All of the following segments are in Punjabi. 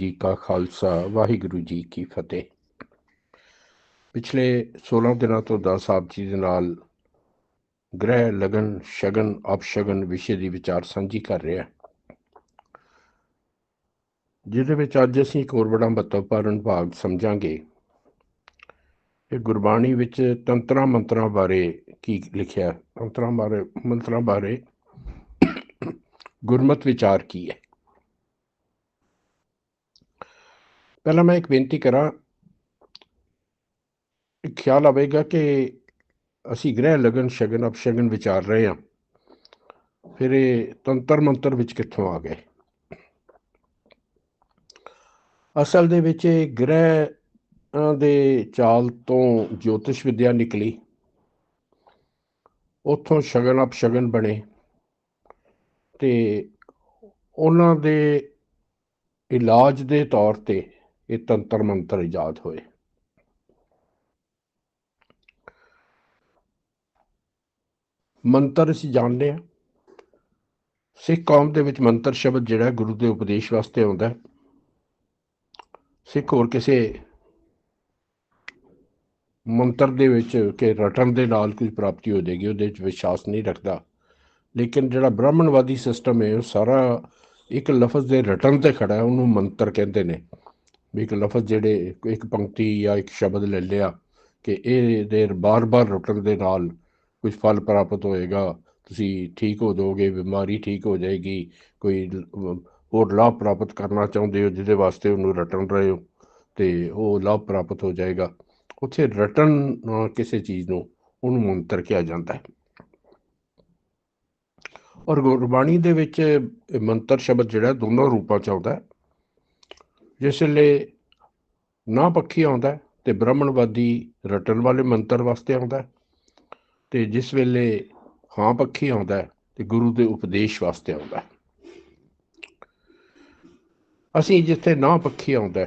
ਜੀ ਕਾ ਖਾਲਸਾ, ਵਾਹਿਗੁਰੂ ਜੀ ਕੀ ਫਤਿਹ। ਪਿਛਲੇ 16 ਦਿਨਾਂ ਤੋਂ ਦਾਸ ਸਾਹਿਬ ਜੀ ਦੇ ਨਾਲ ਗ੍ਰਹਿ ਲਗਨ, ਸ਼ਗਨ, ਅਪਸ਼ਗਨ ਵਿਸ਼ੇ ਦੀ ਵਿਚਾਰ ਸਾਂਝੀ ਕਰ ਰਿਹਾ। ਜਿਹਦੇ ਵਿੱਚ ਅੱਜ ਅਸੀਂ ਇੱਕ ਹੋਰ ਬੜਾ ਮਹੱਤਵਪੂਰਨ ਭਾਗ ਸਮਝਾਂਗੇ ਇਹ ਗੁਰਬਾਣੀ ਵਿੱਚ ਤੰਤਰਾਂ ਮੰਤਰਾਂ ਬਾਰੇ ਕੀ ਲਿਖਿਆ, ਤੰਤਰਾਂ ਬਾਰੇ, ਮੰਤਰਾਂ ਬਾਰੇ ਗੁਰਮਤ ਵਿਚਾਰ ਕੀ ਹੈ। ਪਹਿਲਾਂ ਮੈਂ ਇੱਕ ਬੇਨਤੀ ਕਰਾਂ, ਇੱਕ ਖਿਆਲ ਆਵੇਗਾ ਕਿ ਅਸੀਂ ਗ੍ਰਹਿ ਲਗਨ, ਸ਼ਗਨ, ਅਪਸ਼ਗਨ ਵਿਚਾਰ ਰਹੇ ਹਾਂ। ਫਿਰ ਇਹ ਤੰਤਰ ਮੰਤਰ ਵਿੱਚ ਕਿੱਥੋਂ ਆ ਗਏ? ਅਸਲ ਦੇ ਵਿੱਚ ਇਹ ਗ੍ਰਹਿ ਦੇ ਚਾਲ ਤੋਂ ਜੋਤਿਸ਼ ਵਿਦਿਆ ਨਿਕਲੀ। ਉੱਥੋਂ ਸ਼ਗਨ, ਅਪਸ਼ਗਨ ਬਣੇ ਤੇ ਉਹਨਾਂ ਦੇ ਇਲਾਜ ਦੇ ਤੌਰ ਤੇ ਇਹ ਤੰਤਰ ਮੰਤਰ ਇਜਾਦ ਹੋਏ। ਮੰਤਰ ਅਸੀਂ ਜਾਣਦੇ ਹਾਂ। ਸਿੱਖ ਕੌਮ ਦੇ ਵਿੱਚ ਮੰਤਰ ਸ਼ਬਦ ਜਿਹੜਾ ਗੁਰੂ ਦੇ ਉਪਦੇਸ਼ ਵਾਸਤੇ ਆਉਂਦਾ ਸਿੱਖ ਹੋਰ ਕਿਸੇ ਮੰਤਰ ਦੇ ਵਿੱਚ ਕਿ ਰਟਣ ਦੇ ਨਾਲ ਕੋਈ ਪ੍ਰਾਪਤੀ ਹੋ ਜਾਏਗੀ, ਉਹਦੇ ਵਿੱਚ ਵਿਸ਼ਵਾਸ ਨਹੀਂ ਰੱਖਦਾ। ਲੇਕਿਨ ਜਿਹੜਾ ਬ੍ਰਾਹਮਣਵਾਦੀ ਸਿਸਟਮ ਹੈ, ਉਹ ਸਾਰਾ ਇੱਕ ਲਫ਼ਜ਼ ਦੇ ਰਟਨ ਤੇ ਖੜਾ ਹੈ, ਉਹਨੂੰ ਮੰਤਰ ਕਹਿੰਦੇ ਨੇ। ਵੀ ਇੱਕ ਲਫ਼ਜ਼ ਜਿਹੜੇ ਇੱਕ ਪੰਕਤੀ ਜਾਂ ਇੱਕ ਸ਼ਬਦ ਲੈ ਲਿਆ ਕਿ ਇਹ ਦੇ ਬਾਰ-ਬਾਰ ਰਟਨ ਦੇ ਨਾਲ ਕੁਝ ਫਲ ਪ੍ਰਾਪਤ ਹੋਏਗਾ, ਤੁਸੀਂ ਠੀਕ ਹੋ ਜਾਓਗੇ, ਬਿਮਾਰੀ ਠੀਕ ਹੋ ਜਾਏਗੀ, ਕੋਈ ਹੋਰ ਲਾਭ ਪ੍ਰਾਪਤ ਕਰਨਾ ਚਾਹੁੰਦੇ ਹੋ ਜਿਹਦੇ ਵਾਸਤੇ ਉਹਨੂੰ ਰਟਣ ਰਹੇ ਹੋ, ਤੇ ਉਹ ਲਾਭ ਪ੍ਰਾਪਤ ਹੋ ਜਾਏਗਾ। ਉੱਥੇ ਰਟਨ ਕਿਸੇ ਚੀਜ਼ ਨੂੰ ਉਹਨੂੰ ਮੰਤਰ ਕਿਹਾ ਜਾਂਦਾ ਹੈ। ਔਰ ਗੁਰਬਾਣੀ ਦੇ ਵਿੱਚ ਮੰਤਰ ਸ਼ਬਦ ਜਿਹੜਾ ਦੋਨੋਂ ਰੂਪਾਂ ਚ ਆਉਂਦਾ ਹੈ। ਜਿਸ ਵੇਲੇ ਨਾ ਪੱਖੀ ਆਉਂਦਾ ਤੇ ਬ੍ਰਾਹਮਣਵਾਦੀ ਰਟਣ ਵਾਲੇ ਮੰਤਰ ਵਾਸਤੇ ਆਉਂਦਾ ਤੇ ਜਿਸ ਵੇਲੇ ਹਾਂ ਪੱਖੀ ਆਉਂਦਾ ਤੇ ਗੁਰੂ ਦੇ ਉਪਦੇਸ਼ ਵਾਸਤੇ ਆਉਂਦਾ ਅਸੀਂ ਜਿੱਥੇ ਨਾ ਪੱਖੀ ਆਉਂਦਾ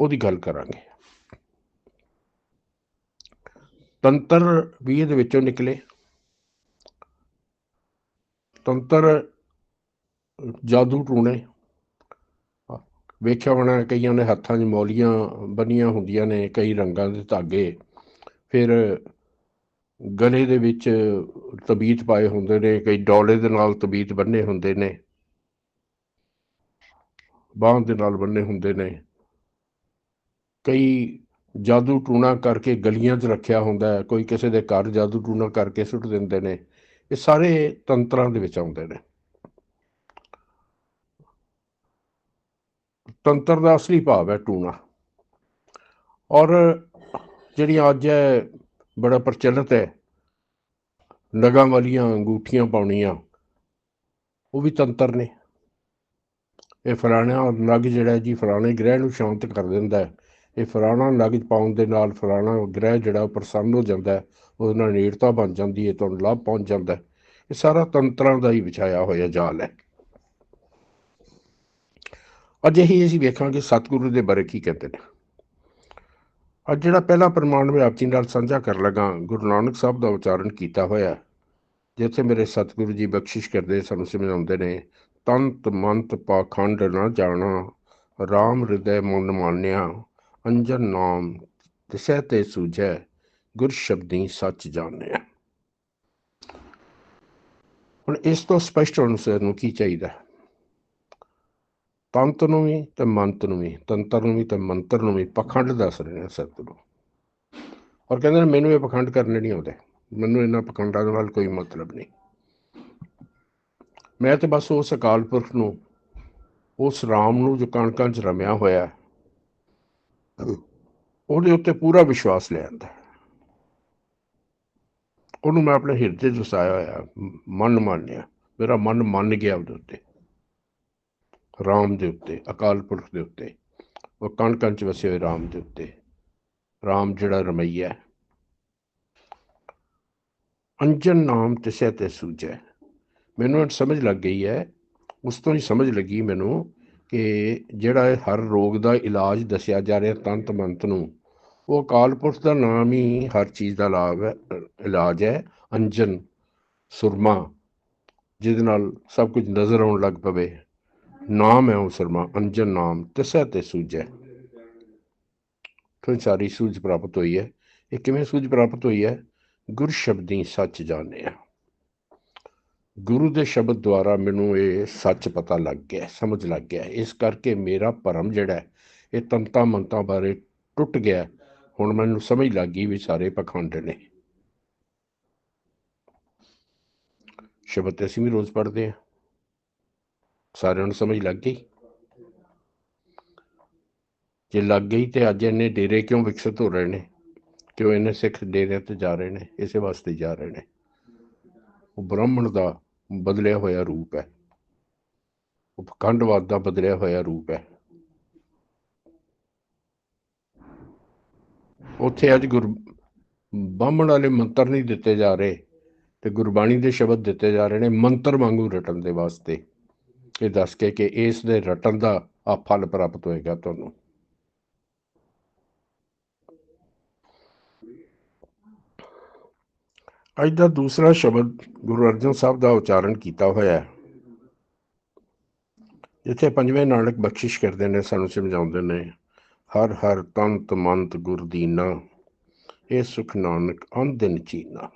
ਉਹਦੀ ਗੱਲ ਕਰਾਂਗੇ। ਤੰਤਰ ਵੀ ਇਹਦੇ ਵਿੱਚੋਂ ਨਿਕਲੇ। ਤੰਤਰ ਜਾਦੂ ਟੂਣੇ। ਵੇਖਿਆ ਹੋਣਾ ਕਈਆਂ ਨੇ ਹੱਥਾਂ 'ਚ ਮੌਲੀਆਂ ਬੰਨੀਆਂ ਹੁੰਦੀਆਂ ਨੇ, ਕਈ ਰੰਗਾਂ ਦੇ ਧਾਗੇ। ਫਿਰ ਗਲੇ ਦੇ ਵਿੱਚ ਤਬੀਤ ਪਾਏ ਹੁੰਦੇ ਨੇ, ਕਈ ਡੋਲੇ ਦੇ ਨਾਲ ਤਬੀਤ ਬੰਨੇ ਹੁੰਦੇ ਨੇ। ਬਾਹਾਂ ਦੇ ਨਾਲ ਬੰਨੇ ਹੁੰਦੇ ਨੇ। ਕਈ ਜਾਦੂ ਟੂਣਾ ਕਰਕੇ ਗਲੀਆਂ 'ਚ ਰੱਖਿਆ ਹੁੰਦਾ ਕੋਈ ਕਿਸੇ ਦੇ ਘਰ ਜਾਦੂ ਟੂਣਾ ਕਰਕੇ ਸੁੱਟ ਦਿੰਦੇ ਨੇ। ਇਹ ਸਾਰੇ ਤੰਤਰਾਂ ਦੇ ਵਿੱਚ ਆਉਂਦੇ ਨੇ। ਤੰਤਰ ਦਾ ਅਸਲੀ ਭਾਵ ਹੈ ਟੂਣਾ। ਔਰ ਜਿਹੜੀਆਂ ਅੱਜ ਹੈ ਬੜਾ ਪ੍ਰਚਲਿਤ ਹੈ, ਨਗਾਂ ਵਾਲੀਆਂ ਅੰਗੂਠੀਆਂ ਪਾਉਣੀਆਂ, ਉਹ ਵੀ ਤੰਤਰ ਨੇ। ਇਹ ਫਲਾਣਾ ਨਗ ਜਿਹੜਾ ਜੀ, ਫਲਾਣੇ ਗ੍ਰਹਿ ਨੂੰ ਸ਼ਾਂਤ ਕਰ ਦਿੰਦਾ ਹੈ। ਇਹ ਫਲਾਣਾ ਨਗ ਪਾਉਣ ਦੇ ਨਾਲ ਫਲਾਣਾ ਗ੍ਰਹਿ ਜਿਹੜਾ ਪ੍ਰਸੰਨ ਹੋ ਜਾਂਦਾ ਹੈ, ਉਹਦੇ ਨਾਲ ਨੇੜਤਾ ਬਣ ਜਾਂਦੀ ਹੈ, ਤੁਹਾਨੂੰ ਲਾਭ ਪਹੁੰਚ ਜਾਂਦਾ ਹੈ। ਇਹ ਸਾਰਾ ਤੰਤਰਾਂ ਦਾ ਹੀ ਵਿਛਾਇਆ ਹੋਇਆ ਜਾਲ ਹੈ। ਅੱਜ ਹੀ ਅਸੀਂ ਵੇਖਾਂਗੇ ਸਤਿਗੁਰੂ ਦੇ ਬਾਰੇ ਕੀ ਕਹਿੰਦੇ ਨੇ। ਅੱਜ ਜਿਹੜਾ ਪਹਿਲਾ ਪ੍ਰਮਾਣ ਮੈਂ ਆਪ ਜੀ ਨਾਲ ਸਾਂਝਾ ਕਰਨ ਲੱਗਾ, ਗੁਰੂ ਨਾਨਕ ਸਾਹਿਬ ਦਾ ਉਚਾਰਨ ਕੀਤਾ ਹੋਇਆ ਜਿੱਥੇ ਮੇਰੇ ਸਤਿਗੁਰੂ ਜੀ ਬਖਸ਼ਿਸ਼ ਕਰਦੇ, ਸਾਨੂੰ ਸਮਝਾਉਂਦੇ ਨੇ, ਤੰਤ ਮੰਤ ਪਾਖੰਡ ਨਾ ਜਾਣਾ RAM ਹਿਰਦੈ ਮਨ ਮਾਨਿਆ, ਅੰਜਨ ਨਾਮ ਤਿਸੈ ਤੇ ਸੂਝੈ, ਗੁਰ ਸ਼ਬਦੀ ਸੱਚ ਜਾਣਿਆ। ਹੁਣ ਇਸ ਤੋਂ ਸਪਸ਼ਟ ਹੋਣ ਨੂੰ ਕੀ ਚਾਹੀਦਾ ਤੰਤ ਨੂੰ ਵੀ ਤੇ ਮੰਤ ਨੂੰ ਵੀ, ਤੰਤਰ ਨੂੰ ਵੀ ਤੇ ਮੰਤਰ ਨੂੰ ਵੀ ਪਖੰਡ ਦੱਸ ਰਹੇ ਨੇ ਸਤਿਗੁਰੂ। ਔਰ ਕਹਿੰਦੇ ਨੇ ਮੈਨੂੰ ਇਹ ਪਖੰਡ ਕਰਨੇ ਨਹੀਂ ਆਉਂਦੇ। ਮੈਨੂੰ ਇਹਨਾਂ ਪਖੰਡਾਂ ਦੇ ਨਾਲ ਕੋਈ ਮਤਲਬ ਨਹੀਂ। ਮੈਂ ਤੇ ਬਸ ਉਸ ਅਕਾਲ ਪੁਰਖ ਨੂੰ, ਉਸ ਰਾਮ ਨੂੰ ਜੋ ਕਣਕਾਂ 'ਚ ਰਮਿਆ ਹੋਇਆ ਉਹਦੇ ਉੱਤੇ ਪੂਰਾ ਵਿਸ਼ਵਾਸ ਲੈ ਆਂਦਾ ਉਹਨੂੰ ਮੈਂ ਆਪਣੇ ਹਿਰਦੇ 'ਚ ਵਸਾਇਆ ਹੋਇਆ ਮਨ ਮੰਨਿਆ। ਮੇਰਾ ਮਨ ਮੰਨ ਗਿਆ ਉਹਦੇ ਉੱਤੇ। ਰਾਮ ਦੇ ਉੱਤੇ, ਅਕਾਲ ਪੁਰਖ ਦੇ ਉੱਤੇ, ਉਹ ਕਣ ਕਣ ਚ ਵਸੇ ਹੋਏ ਰਾਮ ਦੇ ਉੱਤੇ। ਰਾਮ ਜਿਹੜਾ ਰਮਈਆ ਅੰਜਨ ਨਾਮ ਤਿਸੈ ਤੇ ਸੂਝੈ। ਮੈਨੂੰ ਸਮਝ ਲੱਗ ਗਈ ਹੈ। ਉਸ ਤੋਂ ਹੀ ਸਮਝ ਲੱਗੀ ਮੈਨੂੰ ਕਿ ਜਿਹੜਾ ਹਰ ਰੋਗ ਦਾ ਇਲਾਜ ਦੱਸਿਆ ਜਾ ਰਿਹਾ ਤੰਤ ਮੰਤ ਨੂੰ, ਉਹ ਅਕਾਲ ਪੁਰਖ ਦਾ ਨਾਮ ਹੀ ਹਰ ਚੀਜ਼ ਦਾ ਲਾਭ ਹੈ, ਇਲਾਜ ਹੈ। ਅੰਜਨ, ਸੁਰਮਾ, ਜਿਹਦੇ ਨਾਲ ਸਭ ਕੁਝ ਨਜ਼ਰ ਆਉਣ ਲੱਗ ਪਵੇ। ਨਾਮ ਹੈ ਉਸਰਮਾ ਅੰਜਨ ਨਾਮ, ਤਿਸੈ ਤੇ ਸੂਝੈ ਤੋਂ ਸਾਰੀ ਸੂਝ ਪ੍ਰਾਪਤ ਹੋਈ ਹੈ? ਇਹ ਕਿਵੇਂ ਸੂਝ ਪ੍ਰਾਪਤ ਹੋਈ ਹੈ? ਗੁਰ ਸ਼ਬਦੀ ਸੱਚ ਜਾਣਿਆ ਗੁਰੂ ਦੇ ਸ਼ਬਦ ਦੁਆਰਾ ਮੈਨੂੰ ਇਹ ਸੱਚ ਪਤਾ ਲੱਗ ਗਿਆ, ਸਮਝ ਲੱਗ ਗਿਆ। ਇਸ ਕਰਕੇ ਮੇਰਾ ਭਰਮ ਜਿਹੜਾ ਇਹ ਤੰਤਾ ਮੰਤਾਂ ਬਾਰੇ ਟੁੱਟ ਗਿਆ। ਹੁਣ ਮੈਨੂੰ ਸਮਝ ਲੱਗ ਗਈ ਵੀ ਸਾਰੇ ਪਖੰਡ ਨੇ। ਸ਼ਬਦ ਅਸੀਂ ਵੀ ਰੋਜ਼ ਪੜ੍ਹਦੇ ਹਾਂ। ਸਾਰਿਆਂ ਨੂੰ ਸਮਝ ਲੱਗ ਗਈ? ਜੇ ਲੱਗ ਗਈ ਤੇ ਅੱਜ ਇੰਨੇ ਡੇਰੇ ਕਿਉਂ ਵਿਕਸਿਤ ਹੋ ਰਹੇ ਨੇ? ਕਿਉਂ ਇੰਨੇ ਸਿੱਖ ਡੇਰਿਆਂ ਤੇ ਜਾ ਰਹੇ ਨੇ? ਇਸੇ ਵਾਸਤੇ ਜਾ ਰਹੇ ਨੇ। ਉਹ ਬ੍ਰਾਹਮਣ ਦਾ ਬਦਲਿਆ ਹੋਇਆ ਰੂਪ ਹੈ। ਉਹ ਖੰਡਵਾਦ ਦਾ ਬਦਲਿਆ ਹੋਇਆ ਰੂਪ ਹੈ। ਉੱਥੇ ਅੱਜ ਗੁਰ, ਬਾਹਮਣ ਵਾਲੇ ਮੰਤਰ ਨਹੀਂ ਦਿੱਤੇ ਜਾ ਰਹੇ ਤੇ ਗੁਰਬਾਣੀ ਦੇ ਸ਼ਬਦ ਦਿੱਤੇ ਜਾ ਰਹੇ ਨੇ, ਮੰਤਰ ਵਾਂਗੂ ਰਟਣ ਦੇ ਵਾਸਤੇ। ਇਹ ਦੱਸ ਕੇ ਕਿ ਇਸ ਦੇ ਰਟਣ ਦਾ ਆ ਫਲ ਪ੍ਰਾਪਤ ਹੋਏਗਾ ਤੁਹਾਨੂੰ। ਅੱਜ ਦਾ ਦੂਸਰਾ ਸ਼ਬਦ ਗੁਰੂ ਅਰਜਨ ਸਾਹਿਬ ਦਾ ਉਚਾਰਨ ਕੀਤਾ ਹੋਇਆ ਹੈ। ਜਿੱਥੇ ਪੰਜਵੇਂ ਨਾਨਕ ਬਖਸ਼ਿਸ਼ ਕਰਦੇ ਨੇ, ਸਾਨੂੰ ਸਮਝਾਉਂਦੇ ਨੇ, ਹਰ ਹਰ ਤੰਤ ਮੰਤ ਗੁਰਦੀਨਾ ਇਹ ਸੁਖ ਨਾਨਕ ਅੰਦਿਨ ਚੀਨਾ।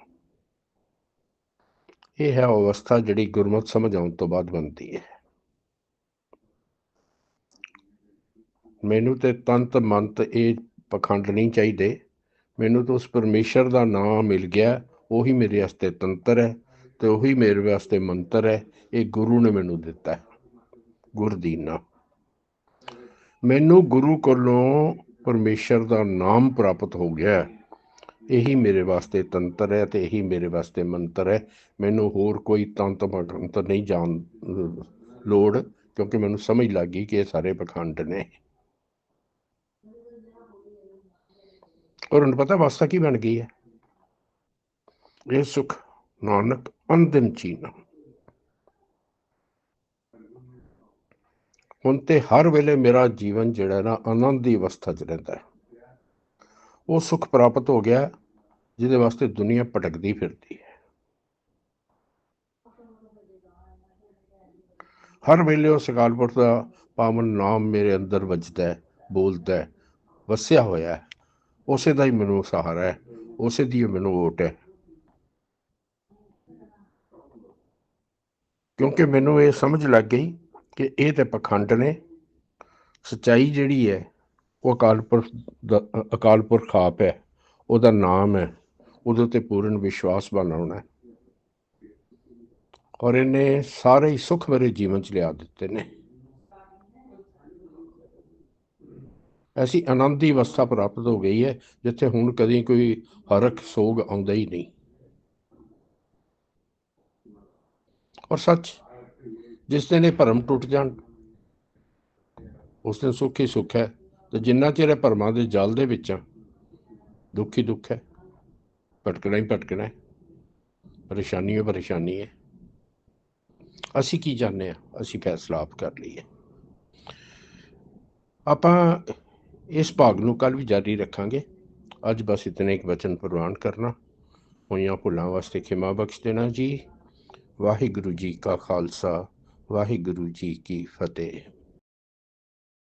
ਇਹ ਹੈ ਅਵਸਥਾ ਜਿਹੜੀ ਗੁਰਮਤ ਸਮਝ ਆਉਣ ਤੋਂ ਬਾਅਦ ਬਣਦੀ ਹੈ। ਮੈਨੂੰ ਤੇ ਤੰਤ ਮੰਤ ਇਹ ਪਖੰਡ ਨਹੀਂ ਚਾਹੀਦੇ। ਮੈਨੂੰ ਤਾਂ ਉਸ ਪਰਮੇਸ਼ਰ ਦਾ ਨਾਮ ਮਿਲ ਗਿਆ, ਉਹੀ ਮੇਰੇ ਵਾਸਤੇ ਤੰਤਰ ਹੈ ਤੇ ਉਹੀ ਮੇਰੇ ਵਾਸਤੇ ਮੰਤਰ ਹੈ। ਇਹ ਗੁਰੂ ਨੇ ਮੈਨੂੰ ਦਿੱਤਾ ਹੈ। ਗੁਰਦੀਨਾ ਮੈਨੂੰ ਗੁਰੂ ਕੋਲੋਂ ਪਰਮੇਸ਼ਰ ਦਾ ਨਾਮ ਪ੍ਰਾਪਤ ਹੋ ਗਿਆ ਇਹੀ ਮੇਰੇ ਵਾਸਤੇ ਤੰਤਰ ਹੈ ਤੇ ਇਹੀ ਮੇਰੇ ਵਾਸਤੇ ਮੰਤਰ ਹੈ। ਮੈਨੂੰ ਹੋਰ ਕੋਈ ਤੰਤ ਮੰਤਰ ਨਹੀਂ ਜਾਣ ਲੋੜ, ਕਿਉਂਕਿ ਮੈਨੂੰ ਸਮਝ ਲੱਗ ਗਈ ਕਿ ਇਹ ਸਾਰੇ ਪਖੰਡ ਨੇ। ਔਰ ਉਹਨੂੰ ਪਤਾ ਅਵਸਥਾ ਕੀ ਬਣ ਗਈ ਹੈ? ਇਹ ਸੁਖ, ਨਾਨਕ ਅੰਦਨ ਚੀਨਾ ਹੁਣ ਤੇ ਹਰ ਵੇਲੇ ਮੇਰਾ ਜੀਵਨ ਜਿਹੜਾ ਨਾ ਆਨੰਦ ਦੀ ਅਵਸਥਾ 'ਚ ਰਹਿੰਦਾ ਹੈ। ਉਹ ਸੁਖ ਪ੍ਰਾਪਤ ਹੋ ਗਿਆ, ਜਿਹਦੇ ਵਾਸਤੇ ਦੁਨੀਆ ਭਟਕਦੀ ਫਿਰਦੀ ਹੈ। ਹਰ ਵੇਲੇ ਉਸ ਅਕਾਲ ਪੁਰਖ ਦਾ ਪਾਵਨ ਨਾਮ ਮੇਰੇ ਅੰਦਰ ਵੱਜਦਾ ਹੈ, ਬੋਲਦਾ ਹੈ, ਵਸਿਆ ਹੋਇਆ ਹੈ। ਉਸੇ ਦਾ ਹੀ ਮੈਨੂੰ ਸਹਾਰਾ ਹੈ। ਉਸੇ ਦੀ ਮੈਨੂੰ ਓਟ ਹੈ। ਕਿਉਂਕਿ ਮੈਨੂੰ ਇਹ ਸਮਝ ਲੱਗ ਗਈ ਕਿ ਇਹ ਤੇ ਪਖੰਡ ਨੇ। ਸਚਾਈ ਜਿਹੜੀ ਹੈ, ਉਹ ਅਕਾਲ ਪੁਰਖ ਦਾ ਅਕਾਲ ਪੁਰਖ ਆਪ ਹੈ। ਉਹਦਾ ਨਾਮ ਹੈ। ਉਹਦੇ ਤੇ ਪੂਰਨ ਵਿਸ਼ਵਾਸ ਬਣਾਉਣਾ ਹੈ। ਔਰ ਇਹਨੇ ਸਾਰੇ ਹੀ ਸੁੱਖ ਮੇਰੇ ਜੀਵਨ ਚ ਲਿਆ ਦਿੱਤੇ ਨੇ। ਐਸੀ ਆਨੰਦ ਦੀ ਅਵਸਥਾ ਪ੍ਰਾਪਤ ਹੋ ਗਈ ਹੈ, ਜਿੱਥੇ ਹੁਣ ਕਦੀ ਕੋਈ ਹਰਖ, ਸੋਗ ਆਉਂਦਾ ਹੀ ਨਹੀਂ। ਔਰ ਸੱਚ, ਜਿਸ ਦਿਨ ਇਹ ਭਰਮ ਟੁੱਟ ਜਾਣ, ਉਸ ਦਿਨ ਸੁੱਖ ਹੀ ਸੁੱਖ ਹੈ, ਤੇ ਜਿੰਨਾ ਚਿਰ ਇਹ ਭਰਮਾਂ ਦੇ ਜਲ ਦੇ ਵਿੱਚ ਆ ਦੁੱਖ ਹੀ ਦੁੱਖ ਹੈ, ਭਟਕਣਾ ਹੀ ਭਟਕਣਾ ਹੈ, ਪਰੇਸ਼ਾਨੀ ਹੈ ਪਰੇਸ਼ਾਨੀ ਹੈ। ਅਸੀਂ ਕੀ ਜਾਣਦੇ ਆ ਅਸੀਂ ਫੈਸਲਾ ਆਪ ਕਰ ਲਈਏ। ਆਪਾਂ ਇਸ ਭਾਗ ਨੂੰ ਕੱਲ ਵੀ ਜਾਰੀ ਰੱਖਾਂਗੇ। ਅੱਜ ਬਸ ਇਤਨੇ ਇੱਕ ਵਚਨ ਪ੍ਰਵਾਨ ਕਰਨਾ। ਹੋਈਆਂ ਭੁੱਲਾਂ ਵਾਸਤੇ ਖਿਮਾ ਬਖਸ਼ ਦੇਣਾ ਜੀ। ਵਾਹਿਗੁਰੂ ਜੀ ਕਾ ਖਾਲਸਾ, ਵਾਹਿਗੁਰੂ ਜੀ ਕੀ ਫਤਿਹ।